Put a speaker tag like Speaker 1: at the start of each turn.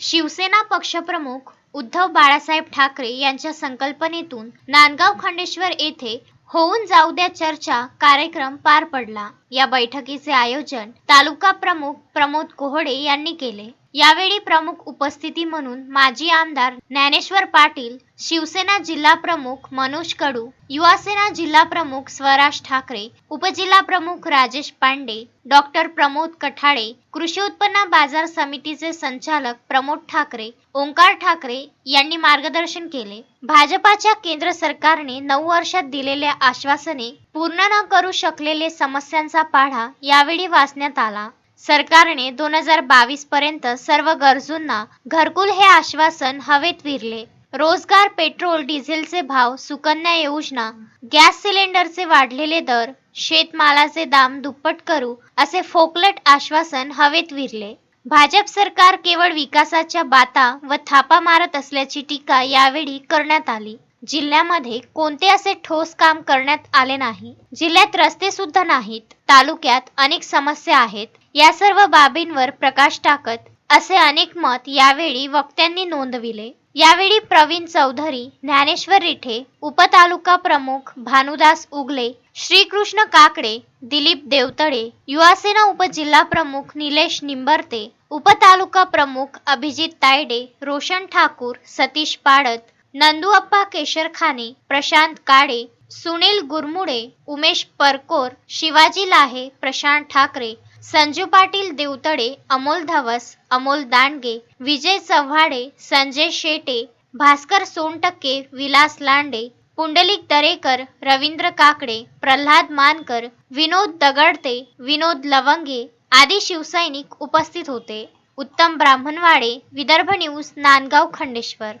Speaker 1: शिवसेना पक्षप्रमुख उद्धव बाळासाहेब ठाकरे यांच्या संकल्पनेतून नांदगाव खंडेश्वर येथे होऊन जाऊ द्या चर्चा कार्यक्रम पार पडला. या बैठकीचे आयोजन तालुका प्रमुख प्रमोद कोहडे यांनी केले. यावेळी प्रमुख उपस्थिती म्हणून माजी आमदार ज्ञानेश्वर पाटील शिवसेना जिल्हा प्रमुख मनोज कडू युवासेना जिल्हा प्रमुख स्वराज ठाकरे उपजिल्हा प्रमुख राजेश पांडे डॉक्टर प्रमोद कठाळे कृषी उत्पन्न बाजार समितीचे संचालक प्रमोद ठाकरे ओंकार ठाकरे यांनी मार्गदर्शन केले. भाजपाच्या केंद्र सरकारने नऊ वर्षात दिलेल्या आश्वासने पूर्ण न करू शकलेले समस्यांचा पाढा यावेळी वाचण्यात आला. सरकारने दोन हजार बावीस पर्यंत सर्व गरजूंना घरकुल हे आश्वासन हवेत विरले. रोजगार पेट्रोल डिझेलचे भाव सुकन्या योजना गॅस सिलेंडरचे वाढलेले दर शेतमालाचे दाम दुप्पट करू असे फोकलट आश्वासन हवेत विरले. भाजप सरकार केवळ विकासाच्या बाता व थापा मारत असल्याची टीका यावेळी करण्यात आली. जिल्ह्यामध्ये कोणते असे ठोस काम करण्यात आले नाही? जिल्ह्यात रस्ते सुद्धा नाहीत तालुक्यात अनेक समस्या आहेत. या सर्व बाबींवर प्रकाश टाकत असे अनेक मत यावेळी वक्त्यांनी नोंदविले. यावेळी प्रवीण चौधरी ज्ञानेश्वर रिठे उपतालुका प्रमुख भानुदास उगले श्रीकृष्ण काकडे दिलीप देवतळे युवासेना उपजिल्हा प्रमुख निलेश निंबर्ते उपतालुका प्रमुख अभिजित तायडे रोशन ठाकूर सतीश पाडत नंदूअप्पा केशरखाने प्रशांत काळे सुनील गुरमुडे उमेश परकोर शिवाजी लाहे प्रशांत ठाकरे संजू पाटील देवतडे अमोल धवस अमोल दांडगे विजय चव्हाडे संजय शेटे भास्कर सोनटक्के विलास लांडे पुंडलिक दरेकर रवींद्र काकडे प्रल्हाद मानकर विनोद दगडते विनोद लवंगे आदी शिवसैनिक उपस्थित होते. उत्तम ब्राह्मणवाडे विदर्भ न्यूज नांदगाव खंडेश्वर.